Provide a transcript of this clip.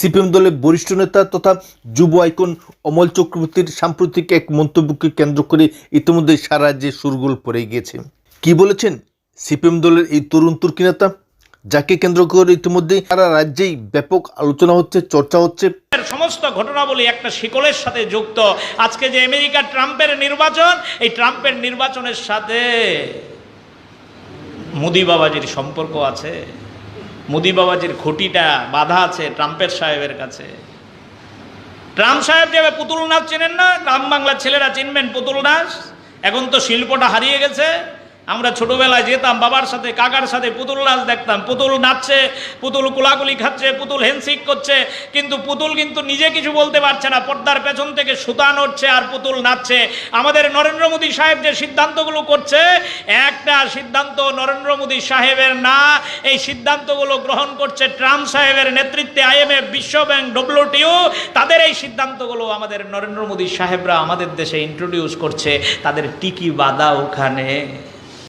CPM দলের বরিষ্ঠ নেতা তথা যুব আইকন অমল চক্রবর্তীর সাম্প্রতিক এক মন্তব্যকে কেন্দ্র করে ইতিমধ্যে সারা রাজ্যে সুরগোল পড়ে গিয়েছে। কি বলেছেন সিপিএম দলের এই তরুণ তুর্কি নেতা? যাকে কেন্দ্র করে ইতিমধ্যে সারা রাজ্যেই ব্যাপক আলোচনা হচ্ছে, চর্চা হচ্ছে। সমস্ত ঘটনাবলী একটা শিকলের সাথে যুক্ত। আজকে যে আমেরিকা ট্রাম্পের নির্বাচন, এই ট্রাম্পের নির্বাচনের সাথে মোদি বাবাজির সম্পর্ক আছে। মোদি বাবাজির খুঁটিটা বাধা আছে ট্রাম্পের সাহেবের কাছে। ট্রাম্প সাহেব যাবে পুতুল নাচ চেনেন না? গ্রাম বাংলার ছেলেরা চিনবেন পুতুল নাচ। এখন তো শিল্পটা হারিয়ে গেছে। আমরা ছোটবেলায় যেতাম, বাবার সাথে, কাকার সাথে পুতুল নাচ দেখতাম। পুতুল নাচছে, পুতুল কুলাকুলি খাচ্ছে, পুতুল হ্যান্ডশিক করছে, কিন্তু পুতুল কিন্তু নিজে কিছু বলতে পারছে না। পর্দার পেছন থেকে সুতা নড়ছে আর পুতুল নাচছে। আমাদের নরেন্দ্র মোদী সাহেব যে সিদ্ধান্তগুলো করছে, একটা সিদ্ধান্ত নরেন্দ্র মোদী সাহেবের না। এই সিদ্ধান্তগুলো গ্রহণ করছে ট্রাম্প সাহেবের নেতৃত্বে আইএমএফ বিশ্ব ব্যাংক ডব্লিউটিও তাদের এই সিদ্ধান্তগুলো আমাদের নরেন্দ্র মোদী সাহেবরা আমাদের দেশে ইন্ট্রোডিউস করছে। তাদের টিকি বাধা ওখানে।